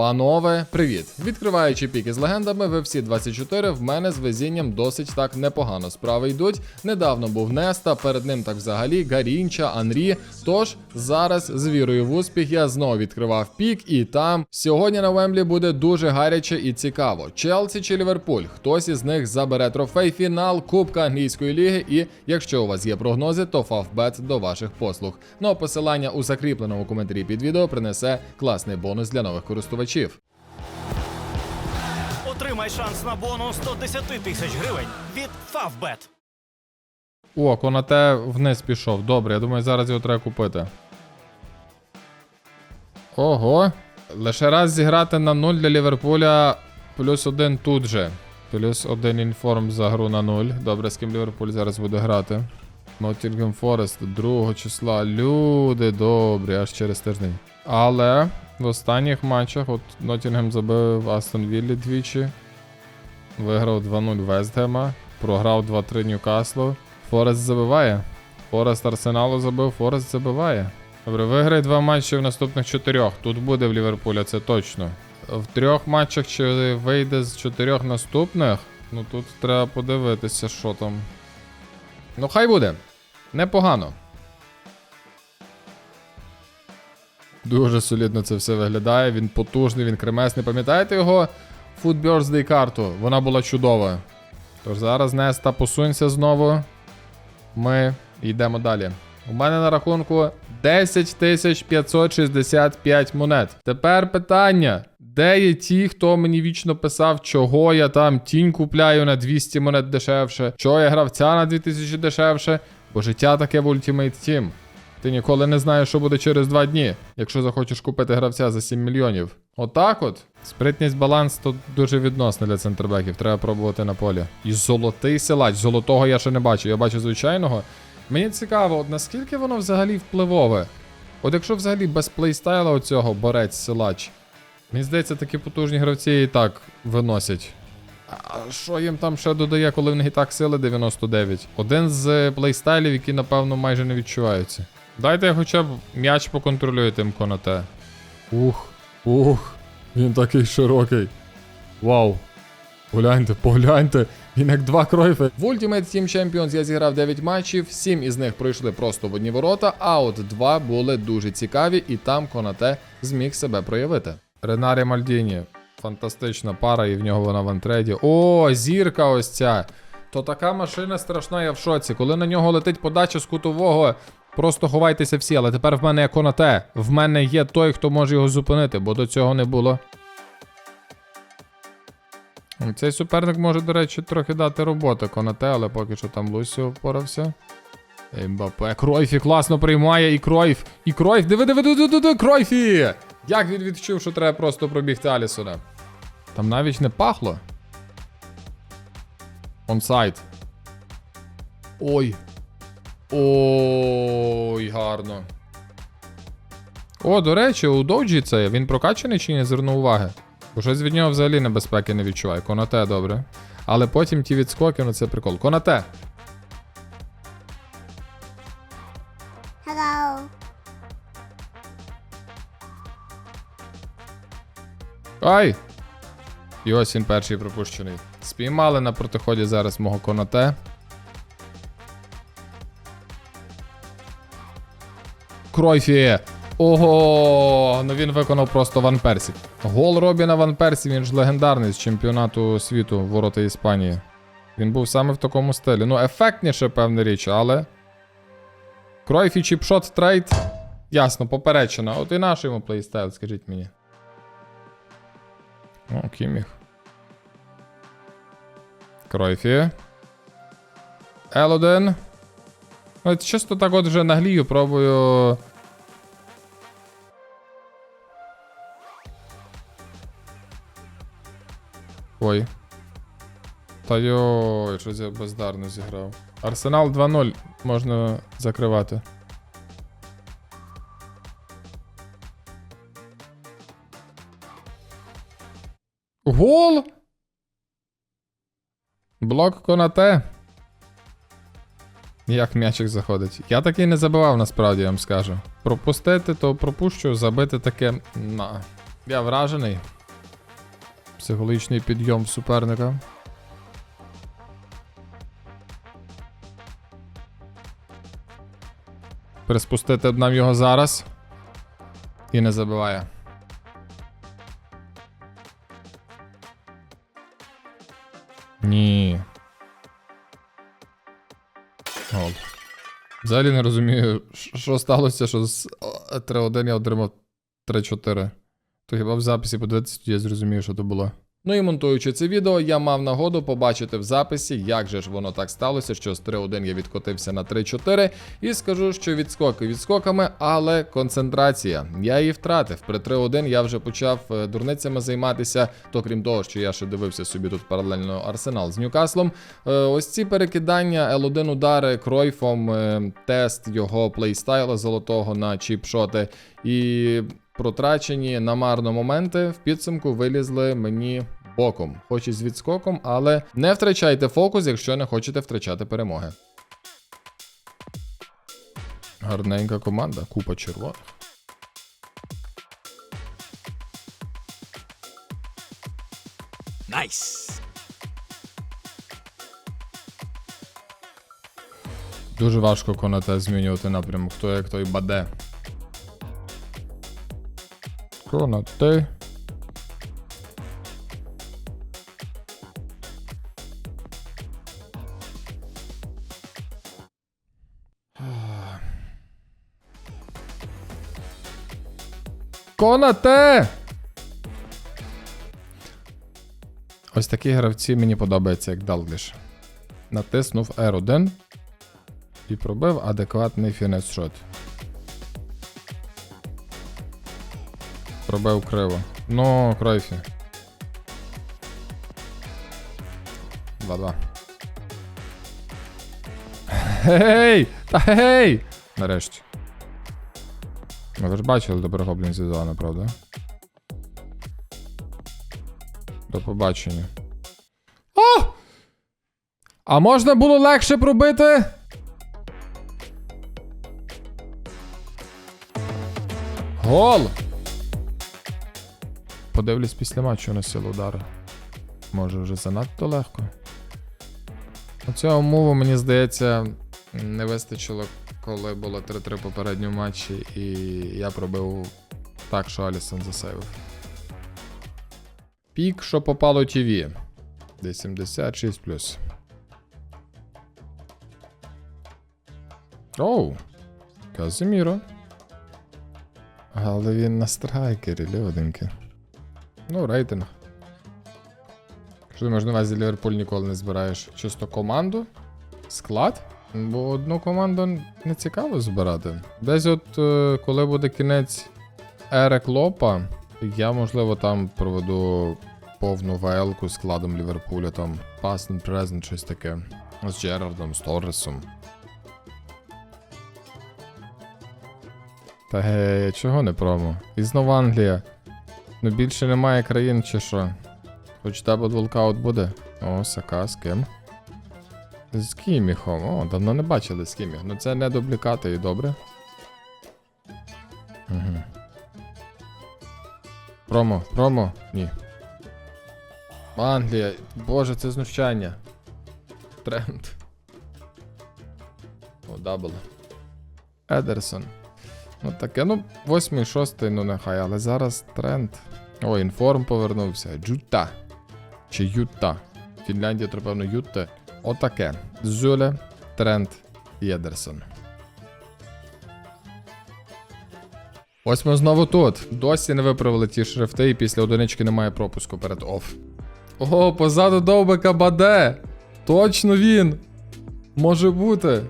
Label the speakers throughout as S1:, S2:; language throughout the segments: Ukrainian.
S1: Панове, привіт! Відкриваючи піки з легендами, ви всі 24 в мене з везінням досить так непогано справи йдуть. Недавно був Неста, перед ним так взагалі Гарінча, Анрі. Тож зараз з вірою в успіх я знову відкривав пік, і там сьогодні на Вемблі буде дуже гаряче і цікаво. Челсі чи Ліверпуль. Хтось із них забере трофей фінал Кубка англійської ліги. І якщо у вас є прогнози, то Фавбет до ваших послуг. Ну а посилання у закріпленому коментарі під відео принесе класний бонус для нових користувачів.
S2: Отримай шанс на бонус 110 тисяч гривень від Favbet.
S1: О, Конате вниз пішов. Добре, я думаю, зараз його треба купити. Ого. Лише раз зіграти на 0 для Ліверпуля. Плюс один тут же. Плюс один інформ за гру на 0. Добре, з ким Ліверпуль зараз буде грати. Nottingham Forest 2 числа. Люди добрі, аж через тиждень. Але в останніх матчах от Nottingham забив Астон Віллі двічі. Виграв 2-0 Вестгема. Програв 2-3 Ньюкаслу. Форест забиває. Форест Арсеналу забив, Форест забиває. Добре, виграє два матчі в наступних чотирьох. Тут буде в Ліверпуля, це точно. В трьох матчах чи вийде з чотирьох наступних. Ну тут треба подивитися, що там. Ну, хай буде. Непогано. Дуже солідно це все виглядає. Він потужний, він кремесний. Пам'ятаєте його Birthday карту? Вона була чудова. Тож зараз Неста посунься знову. Ми йдемо далі. У мене на рахунку 10 565 монет. Тепер питання: де є ті, хто мені вічно писав, чого я там тінь купляю на 200 монет дешевше, чого я гравця на 2000 дешевше, бо життя таке в Ultimate Team. Ти ніколи не знаєш, що буде через два дні, якщо захочеш купити гравця за 7 мільйонів. Отак от. Спритність баланс тут дуже відносна для центрбеків, треба пробувати на полі. І золотий силач, золотого я ще не бачу, я бачу звичайного. Мені цікаво, от наскільки воно взагалі впливове. От якщо взагалі без плейстайла оцього борець силач, мені здається, такі потужні гравці і так виносять. А що їм там ще додає, коли в них і так сили 99? Один з плейстайлів, які, напевно, майже не відчуваються. Дайте хоча б м'яч поконтролюю тим конате. Ух, ух, він такий широкий. Вау. Погляньте, погляньте. Він як два кройфи. В Ultimate Team Champions я зіграв 9 матчів, 7 із них пройшли просто в одні ворота, а от 2 були дуже цікаві, і там Конате зміг себе проявити. Ренарі Мальдіні. Фантастична пара, і в нього вона в антреді. О, зірка ось ця. То така машина страшна, я в шоці. Коли на нього летить подача з кутового, просто ховайтеся всі. Але тепер в мене є Конате. В мене є той, хто може його зупинити, бо до цього не було. Цей суперник може, до речі, трохи дати роботи Конате, але поки що там Лусіо впорався. Ембапе. Кройфі класно приймає, і Кройф. І Кройф. Диви, диви, диви, диви, диви, Кройфі! Як він відчув, що треба просто пробігти Алісона? Там навіть не пахло. Онсайд. Ой. Ой, гарно. О, до речі, у Доджі це він прокачаний чи не звернув уваги? Бо щось від нього взагалі небезпеки не відчуваю. Конате добре. Але потім ті відскоки, ну це прикол. Конате.
S3: Hello.
S1: Ай! І ось він перший пропущений. Спіймали на протиході зараз мого конате. Кройфі! Ого! Ну він виконав просто Ван Персі. Гол Робіна Ван Персі, він ж легендарний з чемпіонату світу ворота Іспанії. Він був саме в такому стилі. Ну, ефектніше, певна річ, але. Кройфі чіпшот трейд. Ясно, поперечена. От і наш йому плейстайл, скажіть мені. О, Кіміх. Кройфі. Елоден. От чисто так от вже наглію, пробую. Ой. Та йой, щось я бездарно зіграв. Арсенал 2-0 можна закривати. Гол! Блок Конате. Як м'ячик заходить. Я такий не забивав, насправді, я вам скажу. Пропустити, то пропущу, забити таке. На. Я вражений. Психологічний підйом суперника. Приспустити нам його зараз. І не забиває. Ні. Гол. Взагалі не розумію, що- сталося, що з 3-1 я отримав 3-4. То хіба в записі подивитися, я зрозумію, що то було. Ну і монтуючи це відео, я мав нагоду побачити в записі, як же ж воно так сталося, що з 3-1 я відкотився на 3-4. І скажу, що відскоки відскоками, але концентрація. Я її втратив. При 3-1 я вже почав е, дурницями займатися. То крім того, що я ще дивився собі тут паралельно арсенал з Ньюкаслом. Е, Ось ці перекидання L1 удари Кройфом, е, тест його плейстайла золотого на чіпшоти і протрачені намарно моменти в підсумку вилізли мені боком, хоч і з відскоком, але не втрачайте фокус, якщо не хочете втрачати перемоги. Гарненька команда, купа червоних.
S2: Найс!
S1: Дуже важко конате змінювати напрямок, хто як той баде. Конате. Конате! Ось такі гравці мені подобаються, як Далгліш. Натиснув R1 і пробив адекватний фінес шот. Пробив криво. Ну, кройфі. 2-2. Гей! Та гей! Нарешті. Ну, Ви ж бачили добре гоблін зі зони, правда? До побачення. О! А можна було легше пробити? Гол! Подивлюсь після матчу на силу удару. Може вже занадто легко. Оцього мову, мені здається, не вистачило, коли було 3-3 попередньому матчі, і я пробив так, що Алісон засейвив. Пік, що попало ТВ. Десь 76 плюс. Оу! Казиміро. Але він на страйкері, льоденьки. Ну, рейтинг. Що ти маєш на увазі Ліверпуль ніколи не збираєш? Чисто команду? Склад? Бо одну команду не цікаво збирати. Десь от е, коли буде кінець ери Клопа, я, можливо, там проведу повну ВЛ-ку складом Ліверпуля, там and Present, щось таке. З Джерардом, з Торресом. Та гей, чого не промо? І знову Англія. Ну більше немає країн чи що. Хоч дабл волкаут буде. О, Сака, з ким? З Кіміхом. О, давно не бачили з Кіміх. Ну це не дублікати і добре. Угу. Промо, промо? Ні. Англія. Боже, це знущання. Тренд. О, дабл. Едерсон. Ну таке, ну, восьмий, шостий, ну нехай, але зараз тренд. О, інформ повернувся. Джута. Чи Юта. Фінляндія, то, певно, Юта. Отаке. Зюле, тренд, Єдерсон. Ось ми знову тут. Досі не виправили ті шрифти, і після одинички немає пропуску перед оф. О, позаду довбика Баде! Точно він! Може бути.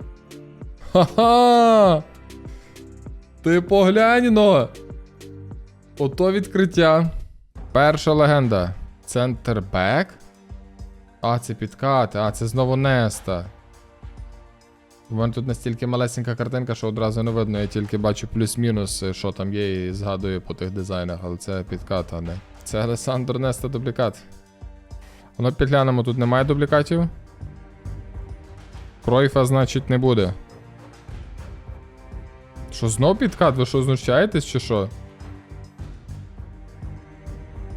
S1: Ха-ха! Ти поглянь но! Ото відкриття. Перша легенда. Центрбек. А, це підкати. А, це знову Неста. У мене тут настільки малесенька картинка, що одразу не видно. Я тільки бачу плюс-мінус, е, що там є, і згадую по тих дизайнах, але це підкат, а не. Це Алесандро Неста дублікат. Воно підглянемо, тут немає дублікатів. Кройфа, значить, не буде. Що знов підкат? Ви що знущаєтесь чи що?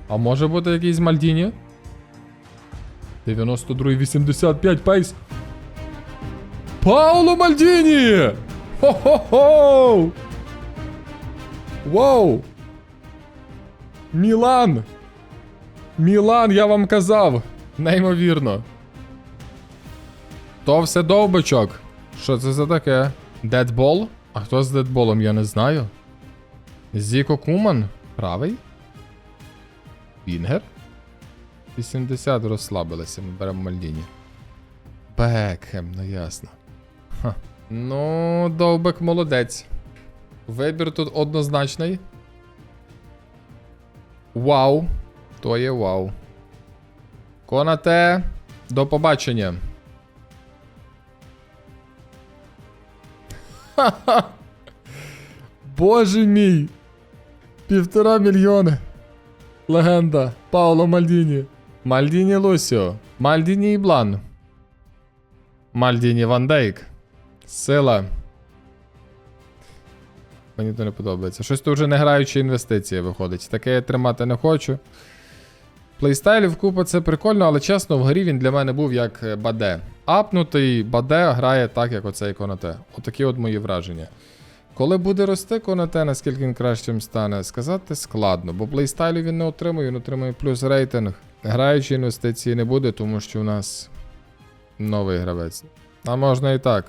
S1: А може бути якийсь Мальдіні? 92 85 пейс. Пауло Мальдіні! Хо-хо-хо! Вау! Мілан! Мілан, я вам казав! Неймовірно. То все довбичок. Що це за таке? Дедбол? А хто з дедболом, я не знаю. Зіко Куман? Правий? Вінгер? 80 розслабилися, ми беремо Мальдіні. Бекхем, ну ясно. Ха. Ну, довбик молодець. Вибір тут однозначний. Вау. То є вау. Конате, до побачення. Ха-ха. Боже мій. Півтора мільйони. Легенда. Пауло Мальдіні. Мальдіні Лусіо. Мальдіні Іблан. Мальдіні Ван Дейк. Сила. Мені то не подобається. Щось то вже не граючі інвестиції виходить. Таке я тримати не хочу. Плейстайлів купа це прикольно, але чесно, в грі він для мене був як е, Баде. Апнутий Баде грає так, як оцей Конате. Отакі от мої враження. Коли буде рости Конате, наскільки він кращим стане, сказати складно, бо плейстайлю він не отримує, він отримує плюс рейтинг. Граючі інвестиції не буде, тому що у нас новий гравець. А можна і так.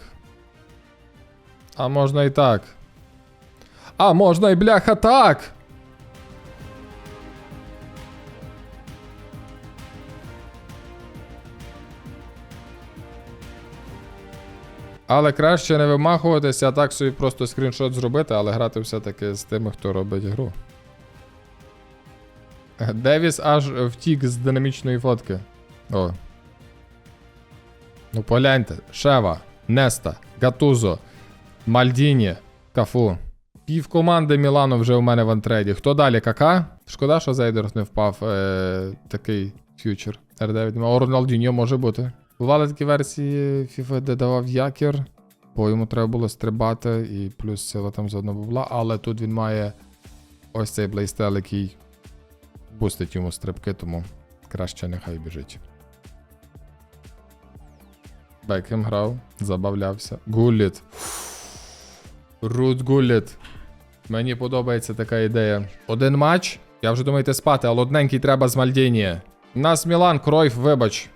S1: А можна і так. А можна і бляха так! Але краще не вимахуватися, а так собі просто скріншот зробити, але грати все-таки з тими, хто робить гру. Девіс аж втік з динамічної фотки. О. Ну погляньте. Шева, Неста, Гатузо, Мальдіні, Кафу. Пів команди Мілану вже у мене в антреді. Хто далі? Кака? Шкода, що Зейдерс не впав е, такий фьючер. R9. О, Роналдіньо може бути. Бували такі версії FIFA, де давав якір, бо йому треба було стрибати, і плюс сила там заодно була, але тут він має ось цей блейстел, який бустить йому стрибки, тому краще нехай біжить. Бекхем грав, забавлявся. Гуліт. Рут Гуліт. Мені подобається така ідея. Один матч. Я вже думаю, йти спати, але одненький треба з Мальдіні. Нас Мілан, Кройф, вибач.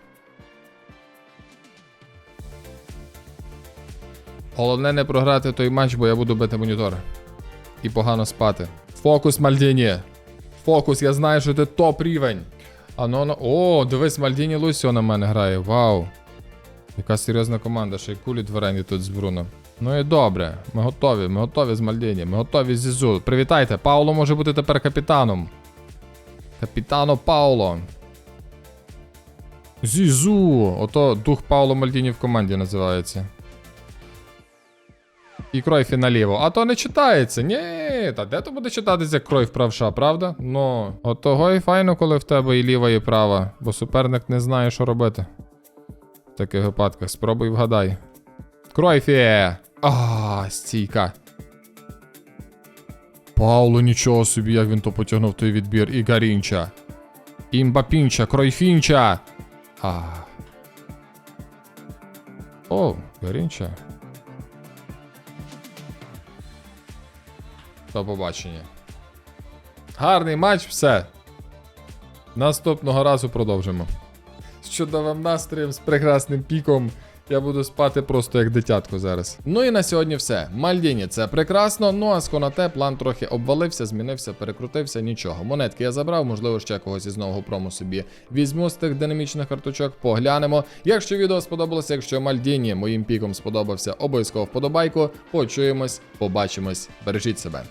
S1: Головне не програти той матч, бо я буду бити монітор. І погано спати. Фокус Мальдіні. Фокус, я знаю, що ти топ рівень. А ну, ну. О, дивись, Мальдіні Лусіо на мене грає. Вау. Яка серйозна команда, ще й кулі дверені тут з Бруно. Ну і добре, ми готові, ми готові з Мальдіні, ми готові з Зізу. Привітайте, Пауло може бути тепер капітаном. Капітано Пауло. Зізу! Ото дух Пауло Мальдіні в команді називається. І Кройфі наліво. А то не читається. Ні, та де то буде читатися Кройф правша, правда? Ну, от того і файно, коли в тебе і ліва, і права, бо суперник не знає, що робити. В таких випадках спробуй вгадай. Кройфі! А, стійка. Пауло, нічого собі, як він то потягнув той відбір. І Гарінча. Імбапінча, Кройфінча. А. О, Гарінча. До побачення. Гарний матч, все. Наступного разу продовжимо. З чудовим настроєм, з прекрасним піком. Я буду спати просто як дитятко зараз. Ну і на сьогодні все. Мальдіні, це прекрасно. Ну а з Конате план трохи обвалився, змінився, перекрутився, нічого. Монетки я забрав, можливо, ще когось із нового прому собі візьму з тих динамічних карточок, поглянемо. Якщо відео сподобалося, якщо Мальдіні моїм піком сподобався, обов'язково вподобайку. Почуємось, побачимось, бережіть себе.